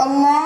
Allah.